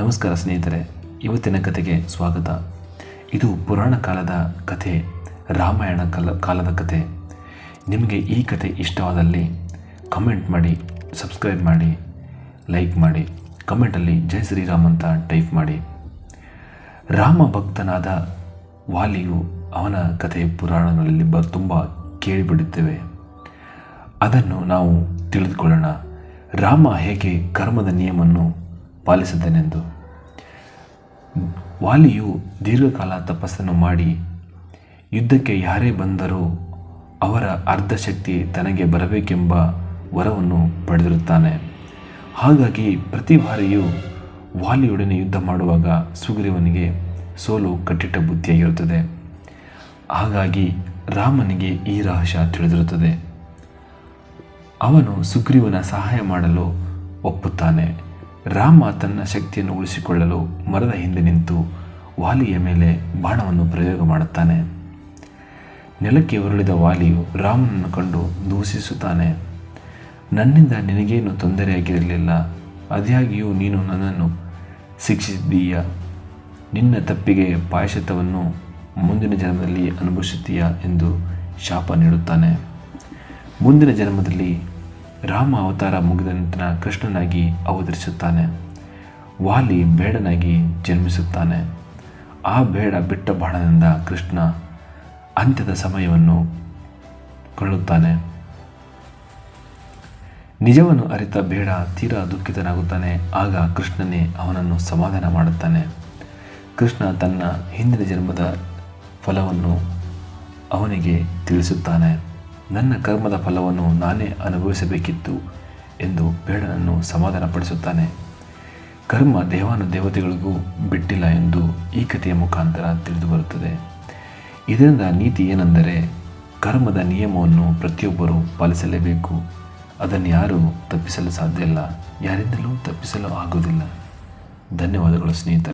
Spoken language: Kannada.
ನಮಸ್ಕಾರ ಸ್ನೇಹಿತರೆ, ಇವತ್ತಿನ ಕಥೆಗೆ ಸ್ವಾಗತ. ಇದು ಪುರಾಣ ಕಾಲದ ಕಥೆ, ರಾಮಾಯಣ ಕಾಲ, ಕಾಲದ ಕಥೆ. ನಿಮಗೆ ಈ ಕಥೆ ಇಷ್ಟವಾದಲ್ಲಿ ಕಮೆಂಟ್ ಮಾಡಿ, ಸಬ್ಸ್ಕ್ರೈಬ್ ಮಾಡಿ, ಲೈಕ್ ಮಾಡಿ, ಕಮೆಂಟಲ್ಲಿ ಜೈ ಶ್ರೀರಾಮ್ ಅಂತ ಟೈಪ್ ಮಾಡಿ. ರಾಮ ಭಕ್ತನಾದ ವಾಲಿಯು ಅವನ ಕಥೆ ಪುರಾಣಗಳಲ್ಲಿ ಬ, ತುಂಬ ಕೇಳಿಬಿಡುತ್ತೇವೆ. ಅದನ್ನು ನಾವು ತಿಳಿದುಕೊಳ್ಳೋಣ. ರಾಮ ಹೇಗೆ ಕರ್ಮದ ನಿಯಮವನ್ನು ಪಾಲಿಸಿದನೆಂದು ವಾಲಿಯು ದೀರ್ಘಕಾಲ ತಪಸ್ಸನ್ನು ಮಾಡಿ ಯುದ್ಧಕ್ಕೆ ಯಾರೇ ಬಂದರೂ ಅವರ ಅರ್ಧ ಶಕ್ತಿ ತನಗೆ ಬರಬೇಕೆಂಬ ವರವನ್ನು ಪಡೆದಿರುತ್ತಾನೆ. ಹಾಗಾಗಿ ಪ್ರತಿ ಬಾರಿಯೂ ವಾಲಿಯೊಡನೆ ಯುದ್ಧ ಮಾಡುವಾಗ ಸುಗ್ರೀವನಿಗೆ ಸೋಲು ಕಟ್ಟಿಟ್ಟ ಬುದ್ಧಿಯಾಗಿರುತ್ತದೆ. ಹಾಗಾಗಿ ರಾಮನಿಗೆ ಈ ರಹಸ್ಯ ತಿಳಿದಿರುತ್ತದೆ. ಅವನು ಸುಗ್ರೀವನ ಸಹಾಯ ಮಾಡಲು ಒಪ್ಪುತ್ತಾನೆ. ರಾಮ ತನ್ನ ಶಕ್ತಿಯನ್ನು ಉಳಿಸಿಕೊಳ್ಳಲು ಮರದ ಹಿಂದೆ ನಿಂತು ವಾಲಿಯ ಮೇಲೆ ಬಾಣವನ್ನು ಪ್ರಯೋಗ ಮಾಡುತ್ತಾನೆ. ನೆಲಕ್ಕೆ ಉರುಳಿದ ವಾಲಿಯು ರಾಮನನ್ನು ಕಂಡು ದೂಷಿಸುತ್ತಾನೆ. ನನ್ನಿಂದ ನಿನಗೇನು ತೊಂದರೆಯಾಗಿರಲಿಲ್ಲ ಅದಾಗಿಯೂ ನೀನು ನನ್ನನ್ನು ಶಿಕ್ಷಿಸಿದ್ದೀಯ? ನಿನ್ನ ತಪ್ಪಿಗೆ ಪಾಯಶತವನ್ನು ಮುಂದಿನ ಜನ್ಮದಲ್ಲಿ ಅನುಭವಿಸುತ್ತೀಯ ಎಂದು ಶಾಪ ನೀಡುತ್ತಾನೆ. ಮುಂದಿನ ಜನ್ಮದಲ್ಲಿ ರಾಮ ಅವತಾರ ಮುಗಿದ ನಂತರ ಕೃಷ್ಣನಾಗಿ ಅವತರಿಸುತ್ತಾನೆ. ವಾಲಿ ಬೇಡನಾಗಿ ಜನ್ಮಿಸುತ್ತಾನೆ. ಆ ಬೇಡ ಬಿಟ್ಟ ಬಾಣದಿಂದ ಕೃಷ್ಣ ಅಂತ್ಯದ ಸಮಯವನ್ನು ಕೊಳ್ಳುತ್ತಾನೆ. ನಿಜವನ್ನು ಅರಿತ ಬೇಡ, ತೀರಾ ದುಃಖಿತನಾಗುತ್ತಾನೆ. ಆಗ ಕೃಷ್ಣನೇ ಅವನನ್ನು ಸಮಾಧಾನ ಮಾಡುತ್ತಾನೆ. ಕೃಷ್ಣ ತನ್ನ ಹಿಂದಿನ ಜನ್ಮದ ಫಲವನ್ನು ಅವನಿಗೆ ತಿಳಿಸುತ್ತಾನೆ. ನನ್ನ ಕರ್ಮದ ಫಲವನ್ನು ನಾನೇ ಅನುಭವಿಸಬೇಕಿತ್ತು ಎಂದು ಬೇಡನನ್ನು ಸಮಾಧಾನಪಡಿಸುತ್ತಾನೆ. ಕರ್ಮ ದೇವಾನು ದೇವತೆಗಳಿಗೂ ಬಿಟ್ಟಿಲ್ಲ ಎಂದು ಈ ಕಥೆಯ ಮುಖಾಂತರ ತಿಳಿದು ಬರುತ್ತದೆ ಇದರಿಂದ ನೀತಿ ಏನೆಂದರೆ, ಕರ್ಮದ ನಿಯಮವನ್ನು ಪ್ರತಿಯೊಬ್ಬರೂ ಪಾಲಿಸಲೇಬೇಕು. ಅದನ್ನು ಯಾರೂ ತಪ್ಪಿಸಲು ಸಾಧ್ಯ ಇಲ್ಲ. ಯಾರಿಂದಲೂ ತಪ್ಪಿಸಲು ಆಗುವುದಿಲ್ಲ. ಧನ್ಯವಾದಗಳು ಸ್ನೇಹಿತರೆ.